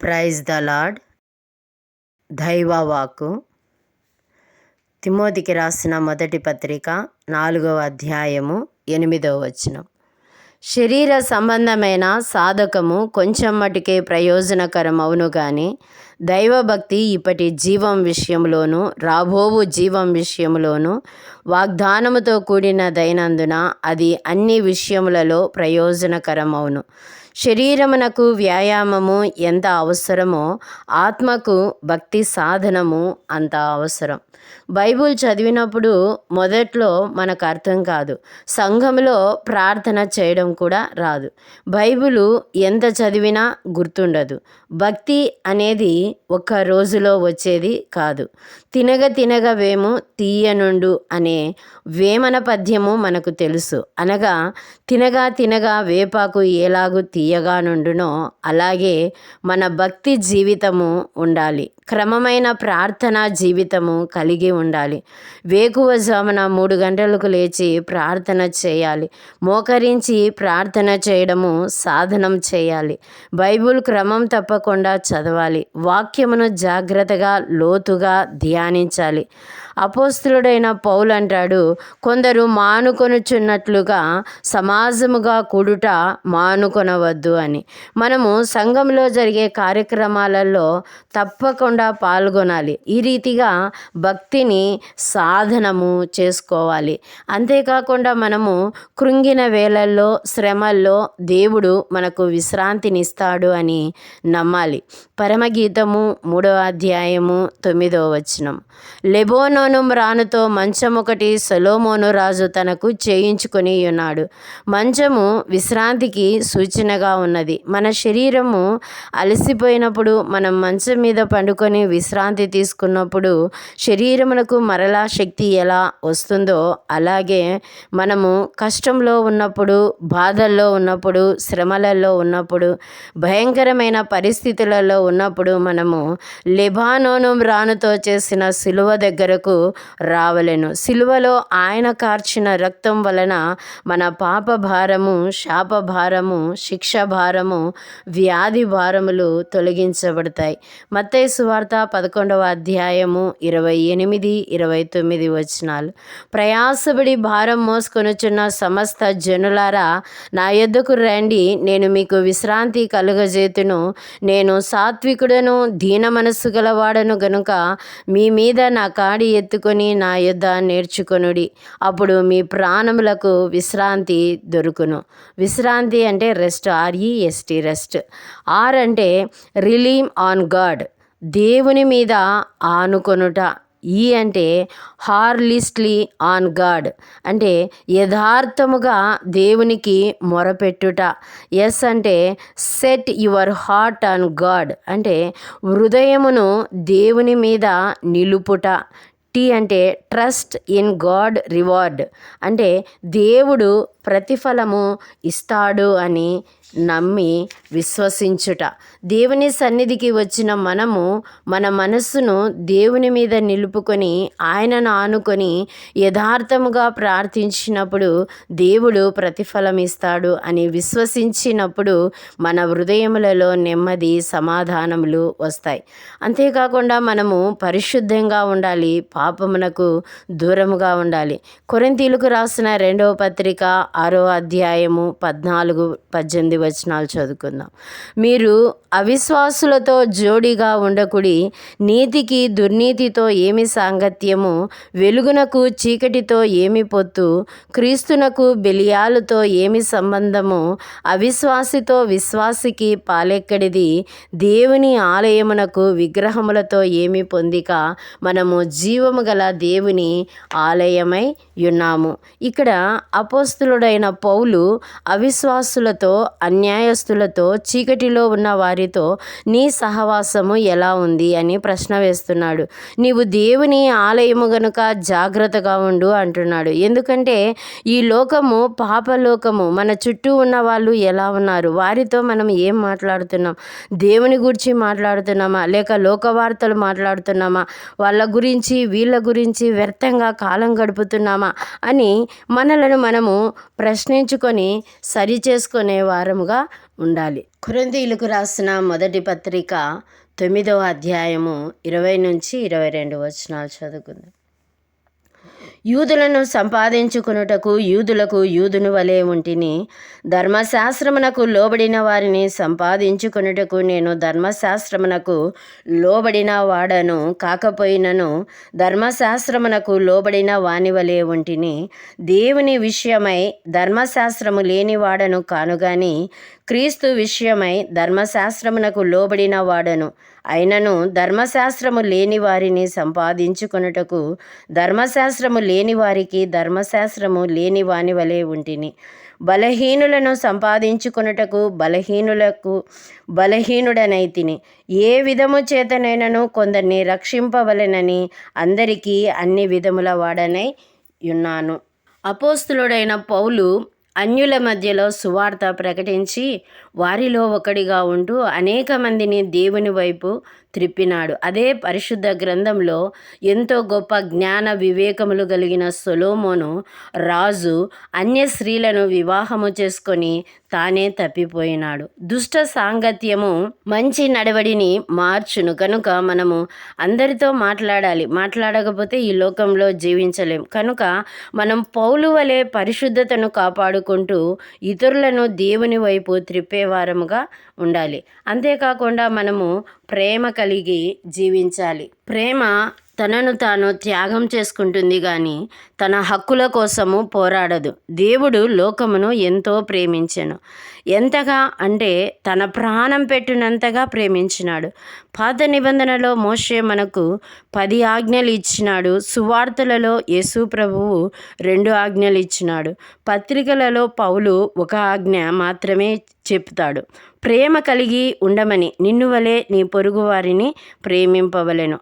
Praise the lord దైవవాకు తిమోతికి రాసిన మొదటి పత్రిక నాలుగవ అధ్యాయము ఎనిమిదవ వచనం. శరీర సంబంధమైన సాధకము కొంచెం మటుకే ప్రయోజనకరం అవును కానీ దైవభక్తి ఇప్పటి జీవం విషయంలోనూ రాబోవు జీవం విషయంలోనూ వాగ్దానముతో కూడిన దైనందున అది అన్ని విషయములలో ప్రయోజనకరమవును శరీరమునకు వ్యాయామము ఎంత అవసరమో ఆత్మకు భక్తి సాధనము అంత అవసరం. బైబుల్ చదివినప్పుడు మొదట్లో మనకు అర్థం కాదు. సంఘంలో ప్రార్థన చేయడం కూడా రాదు. బైబిలు ఎంత చదివినా గుర్తుండదు. భక్తి అనేది ఒక్క రోజులో వచ్చేది కాదు. తినగ తినగ వేము తీయనుండు అనే వేమన పద్యము మనకు తెలుసు. అనగా తినగా తినగా వేపాకు ఎలాగు తీయగా నుండునో అలాగే మన భక్తి జీవితము ఉండాలి. క్రమమైన ప్రార్థనా జీవితము కలిగి ఉండాలి. వేకువజామున మూడు గంటలకు లేచి ప్రార్థన చేయాలి. మోకరించి ప్రార్థన చేయడము సాధనం చేయాలి. బైబుల్ క్రమం తప్పకుండా చదవాలి. వాక్యమును జాగ్రత్తగా లోతుగా ధ్యానించాలి. అపోస్తులుడైన పౌలు అంటాడు కొందరు మానుకొనుచున్నట్లుగా సమాజముగా కూడుట మానుకొనవద్దు అని. మనము సంఘంలో జరిగే కార్యక్రమాలలో తప్పకుండా పాల్గొనాలి. ఈ రీతిగా భక్తిని సాధనము చేసుకోవాలి. అంతేకాకుండా మనము కృంగిన వేళల్లో శ్రమల్లో దేవుడు మనకు విశ్రాంతినిస్తాడు అని నమ్మాలి. పరమగీతము మూడవ అధ్యాయము తొమ్మిదవ వచనం. లెబోనో లెబోనోను రానుతో మంచం ఒకటి సొలోమోను రాజు తనకు చేయించుకొని ఉన్నాడు మంచము విశ్రాంతికి సూచనగా ఉన్నది. మన శరీరము అలసిపోయినప్పుడు మనం మంచం మీద పండుకొని విశ్రాంతి తీసుకున్నప్పుడు శరీరమునకు మరలా శక్తి ఎలా వస్తుందో అలాగే మనము కష్టంలో ఉన్నప్పుడు బాధల్లో ఉన్నప్పుడు శ్రమలలో ఉన్నప్పుడు భయంకరమైన పరిస్థితులలో ఉన్నప్పుడు మనము లెబానోను రానుతో చేసిన సిలువ దగ్గరకు రావలెను. సిలువలో ఆయన కార్చిన రక్తం వలన మన పాప భారము శాప భారము శిక్ష భారము వ్యాధి భారములు తొలగించబడతాయి. మత్తేసు వార్త పదకొండవ అధ్యాయము ఇరవై ఎనిమిది ఇరవై తొమ్మిది వచనాలు. ప్రయాసపడి భారం మోసుకొనుచున్న సమస్త జనులారా నా యొద్దకు రండి నేను మీకు విశ్రాంతి కలుగజేతును. నేను సాత్వికుడను దీన మనస్సు గలవాడను గనుక మీ మీద నా కాడి ఎత్తుకొని నా యొద్ద నేర్చుకొనుడి. అప్పుడు మీ ప్రాణములకు విశ్రాంతి దొరుకును. విశ్రాంతి అంటే రెస్ట్ ఆర్ఈఎస్టీ రెస్ట్. ఆర్ అంటే రిలీమ్ ఆన్ గాడ్. దేవుని మీద ఆనుకొనుట. ఈ అంటే హార్లిస్ట్లీ ఆన్ గాడ్. అంటే యథార్థముగా దేవునికి మొరపెట్టుట. ఎస్ అంటే set your heart on God. అంటే హృదయమును దేవుని మీద నిలుపుట. టీ అంటే ట్రస్ట్ ఇన్ గాడ్ రివార్డ్. అంటే దేవుడు ప్రతిఫలము ఇస్తాడు అని నమ్మి విశ్వసించుట. దేవుని సన్నిధికి వచ్చిన మనము మన మనస్సును దేవుని మీద నిలుపుకొని ఆయనను ఆనుకొని యథార్థముగా ప్రార్థించినప్పుడు దేవుడు ప్రతిఫలం ఇస్తాడు అని విశ్వసించినప్పుడు మన హృదయములలో నెమ్మది సమాధానములు వస్తాయి. అంతేకాకుండా మనము పరిశుద్ధంగా ఉండాలి పాపమునకు దూరముగా ఉండాలి. కొరింతీలకు రాసిన రెండవ పత్రిక ఆరో అధ్యాయము పద్నాలుగు పద్దెనిమిది వచనాలు చదువుకుందాం. మీరు అవిశ్వాసులతో జోడిగా ఉండకుడి నీతికి దుర్నీతితో ఏమి సాంగత్యము వెలుగునకు చీకటితో ఏమి పొత్తు క్రీస్తునకు బెలియాలతో ఏమి సంబంధము అవిశ్వాసితో విశ్వాసికి పాలెక్కడిది దేవుని ఆలయమునకు విగ్రహములతో ఏమి పొందిక మనము జీవము గల దేవుని ఆలయమై ఉన్నాము. ఇక్కడ అపోస్తులుడైన పౌలు అవిశ్వాసులతో అన్యాయస్తులతో చీకటిలో ఉన్న వారితో నీ సహవాసము ఎలా ఉంది అని ప్రశ్న వేస్తున్నాడు. నీవు దేవుని ఆలయము గనుక జాగ్రత్తగా ఉండు అంటున్నాడు. ఎందుకంటే ఈ లోకము పాపలోకము మన చుట్టూ ఉన్న వాళ్ళు ఎలా ఉన్నారు? వారితో మనం ఏం మాట్లాడుతున్నాం? దేవుని గురించి మాట్లాడుతున్నామా? లేక లోకవార్తలు మాట్లాడుతున్నామా? వాళ్ళ గురించి వీళ్ళ గురించి వ్యర్థంగా కాలం గడుపుతున్నామా? అని మనలను మనము ప్రశ్నించుకొని సరి చేసుకునే వారముగా ఉండాలి. కురందీలకు రాసిన మొదటి పత్రిక తొమ్మిదవ అధ్యాయము ఇరవై నుంచి ఇరవై రెండు వచనాలు చదువుకుందాం. యూదులను సంపాదించుకునుటకు యూదులకు యూదును వలె ఉంటిని. ధర్మశాస్త్రమునకు లోబడిన వారిని సంపాదించుకునుటకు నేను ధర్మశాస్త్రమునకు లోబడిన వాడను కాకపోయినను ధర్మశాస్త్రమునకు లోబడిన వాని వలె ఉంటిని. దేవుని విషయమై ధర్మశాస్త్రము లేని వాడను కానుగాని క్రీస్తు విషయమై ధర్మశాస్త్రమునకు లోబడిన వాడను. అయినను ధర్మశాస్త్రము లేని వారిని సంపాదించుకొనుటకు ధర్మశాస్త్రము లేని వారికి ధర్మశాస్త్రము లేని వాని వలె ఉంటిని. బలహీనులను సంపాదించుకొనుటకు బలహీనులకు బలహీనుడనైతిని. ఏ విధము చేతనైనను కొందరిని రక్షింపవలెనని అందరికీ అన్ని విధముల వాడనై ఉన్నాను. అపోస్తులుడైన పౌలు అన్యుల మధ్యలో సువార్త ప్రకటించి వారిలో ఒకడిగా ఉంటూ అనేక మందిని దేవుని వైపు త్రిప్పినాడు. అదే పరిశుద్ధ గ్రంథంలో ఎంతో గొప్ప జ్ఞాన వివేకములు కలిగిన సొలోమోను రాజు అన్య స్త్రీలను వివాహము చేసుకొని తానే తప్పిపోయినాడు. దుష్ట సాంగత్యము మంచి నడవడిని మార్చును. కనుక మనము అందరితో మాట్లాడాలి. మాట్లాడకపోతే ఈ లోకంలో జీవించలేం. కనుక మనం పౌలు వలె పరిశుద్ధతను కాపాడుకుంటూ ఇతరులను దేవుని వైపు త్రిప్పేవారముగా ఉండాలి. అంతేకాకుండా మనము ప్రేమ కలిగి కలిగి జీవించాలి. ప్రేమ తనను తాను త్యాగం చేసుకుంటుంది కానీ తన హక్కుల కోసము పోరాడదు. దేవుడు లోకమును ఎంతో ప్రేమించాను. ఎంతగా అంటే తన ప్రాణం పెట్టినంతగా ప్రేమించినాడు. పాత నిబంధనలో మోషే మనకు పది ఆజ్ఞలు ఇచ్చినాడు. సువార్తలలో యేసు ప్రభువు రెండు ఆజ్ఞలు ఇచ్చినాడు. పత్రికలలో పౌలు ఒక ఆజ్ఞ మాత్రమే చెప్తాడు. ప్రేమ కలిగి ఉండమని నిన్ను వలె నీ పొరుగు వారిని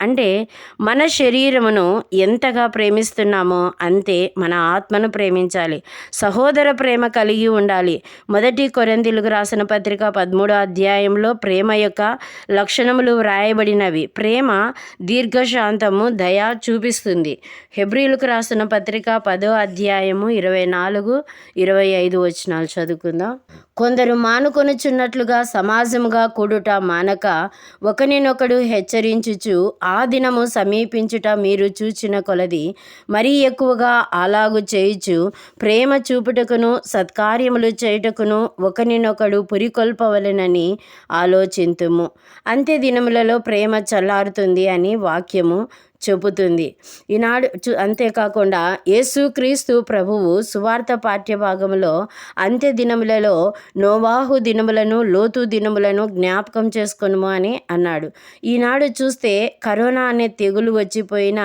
అంటే మన మన శరీరమును ఎంతగా ప్రేమిస్తున్నామో అంతే మన ఆత్మను ప్రేమించాలి. సహోదర ప్రేమ కలిగి ఉండాలి. మొదటి కొరందిలుగు రాసిన పత్రిక పదమూడో అధ్యాయంలో ప్రేమ యొక్క లక్షణములు వ్రాయబడినవి. ప్రేమ దీర్ఘశాంతము దయ చూపిస్తుంది. హెబ్రిలకు రాసిన పత్రిక పదో అధ్యాయము ఇరవై నాలుగు ఇరవై ఐదు వచనాలు చదువుకుందాం. కొందరు మానుకొనుచున్నట్లుగా సమాజముగా కూడుట మానక ఒకనినొకడు హెచ్చరించుచు ఆ దినము సమీపించుట మీరు చూచిన కొలది మరీ ఎక్కువగా అలాగు చేయుచు ప్రేమ చూపుటకును సత్కార్యములు చేయుటకును ఒకరినొకడు పురికొల్పవలెనని ఆలోచింతుము. అంత్య దినములలో ప్రేమ చల్లారుతుంది అని వాక్యము చెబుతుంది. ఈనాడు చూ అంతేకాకుండా యేసుక్రీస్తు ప్రభువు సువార్త పాఠ్యభాగంలో అంత్య దినములలో నోవాహు దినములను లోతు దినములను జ్ఞాపకం చేసుకొనుము అని అన్నాడు. ఈనాడు చూస్తే కరోనా అనే తెగులు వచ్చిపోయిన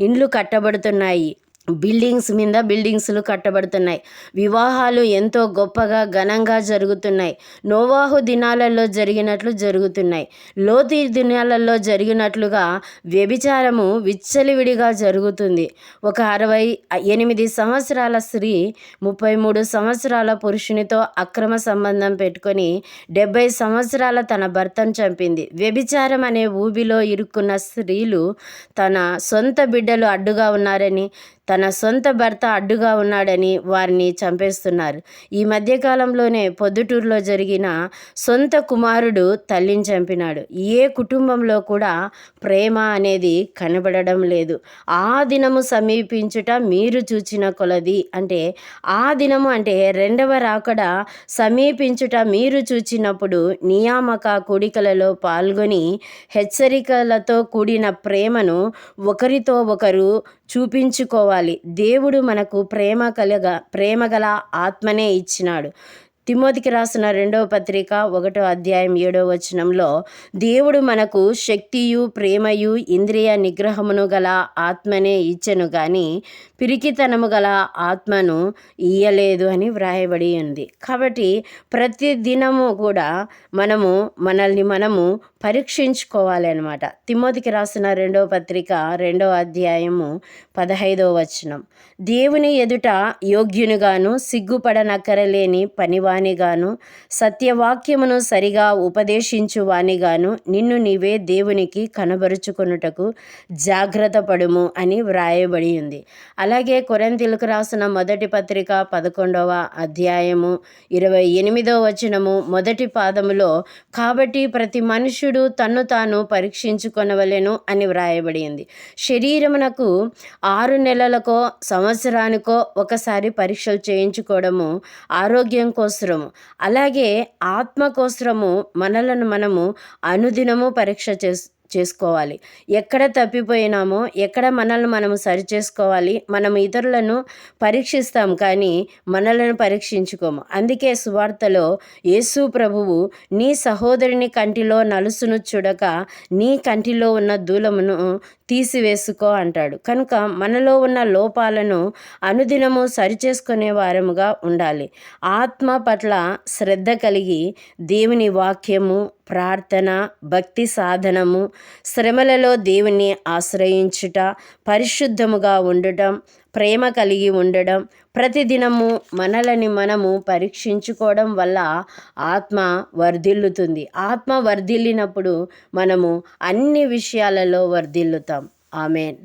ఇండ్లు కట్టబడుతున్నాయి. బిల్డింగ్స్ మీద బిల్డింగ్స్లు కట్టబడుతున్నాయి. వివాహాలు ఎంతో గొప్పగా ఘనంగా జరుగుతున్నాయి. నోవాహు దినాలలో జరిగినట్లు జరుగుతున్నాయి. లోతు దినాలలో జరిగినట్లుగా వ్యభిచారము విచ్చలివిడిగా జరుగుతుంది. ఒక అరవై ఎనిమిది సంవత్సరాల స్త్రీ ముప్పై మూడు సంవత్సరాల పురుషునితో అక్రమ సంబంధం పెట్టుకొని డెబ్బై సంవత్సరాల తన భర్తను చంపింది. వ్యభిచారం అనే ఊబిలో ఇరుక్కున్న స్త్రీలు తన సొంత బిడ్డలు అడ్డుగా ఉన్నారని తన సొంత భర్త అడ్డుగా ఉన్నాడని వారిని చంపేస్తున్నారు. ఈ మధ్యకాలంలోనే పొద్దుటూరులో జరిగిన సొంత కుమారుడు తల్లిని చంపినాడు. ఏ కుటుంబంలో కూడా ప్రేమ అనేది కనబడడం లేదు. ఆ దినము సమీపించుట మీరు చూచిన కొలది అంటే ఆ దినము అంటే రెండవ రాకడ సమీపించుట మీరు చూచినప్పుడు నియామక కూడికలలో పాల్గొని హెచ్చరికలతో కూడిన ప్రేమను ఒకరితో ఒకరు చూపించుకోవాలి. దేవుడు మనకు ప్రేమ కలగ ప్రేమ గల ఆత్మనే ఇచ్చినాడు. తిమోతికి రాసిన రెండవ పత్రిక ఒకటో అధ్యాయం ఏడవ వచనంలో దేవుడు మనకు శక్తియు ప్రేమయు ఇంద్రియ నిగ్రహమును గల ఆత్మనే ఇచ్చెను కానీ పిరికితనము గల ఆత్మను ఇయ్యలేదు అని వ్రాయబడి ఉంది. కాబట్టి ప్రతి దినము కూడా మనము మనల్ని మనము పరీక్షించుకోవాలి అనమాట తిమోతికి రాసిన రెండవ పత్రిక రెండవ అధ్యాయము పదహైదవ వచనం. దేవుని ఎదుట యోగ్యునిగాను సిగ్గుపడనక్కరలేని పనివానిగాను సత్యవాక్యమును సరిగా ఉపదేశించు వానిగాను నిన్ను నీవే దేవునికి కనబరుచుకొనుటకు జాగ్రత్త పడుము అని వ్రాయబడి ఉంది. అలాగే కొరంతిలకు రాసిన మొదటి పత్రిక పదకొండవ అధ్యాయము ఇరవై ఎనిమిదో వచనము మొదటి పాదములో కాబట్టి ప్రతి మనుష్యుడు తన్ను తాను పరీక్షించుకొనవలెను అని వ్రాయబడింది. శరీరమునకు ఆరు నెలలకో సంవత్సరానికో ఒకసారి పరీక్షలు చేయించుకోవడము ఆరోగ్యం కోసరము. అలాగే ఆత్మ కోసరము మనలను మనము అనుదినము పరీక్ష చేస్ చేసుకోవాలి. ఎక్కడ తప్పిపోయినామో ఎక్కడ మనల్ని మనం సరి చేసుకోవాలి మనం ఇతరులను పరీక్షిస్తాం కానీ మనలను పరీక్షించుకోము. అందుకే సువార్తలో యేసు ప్రభువు నీ సహోదరుని కంటిలో నలుసును చూడక నీ కంటిలో ఉన్న దూలమును తీసివేసుకో అంటాడు. కనుక మనలో ఉన్న లోపాలను అనుదినము సరిచేసుకునే వారముగా ఉండాలి. ఆత్మ పట్ల శ్రద్ధ కలిగి దేవుని వాక్యము ప్రార్థన భక్తి సాధనము శ్రమలలో దేవుణ్ణి ఆశ్రయించుట పరిశుద్ధముగా ఉండటం ప్రేమ కలిగి ఉండడం ప్రతిదినము మనలని మనము పరీక్షించుకోవడం వల్ల ఆత్మ వర్ధిల్లుతుంది. ఆత్మ వర్ధిల్లినప్పుడు మనము అన్ని విషయాలలో వర్ధిల్లుతాం. ఆమెన్.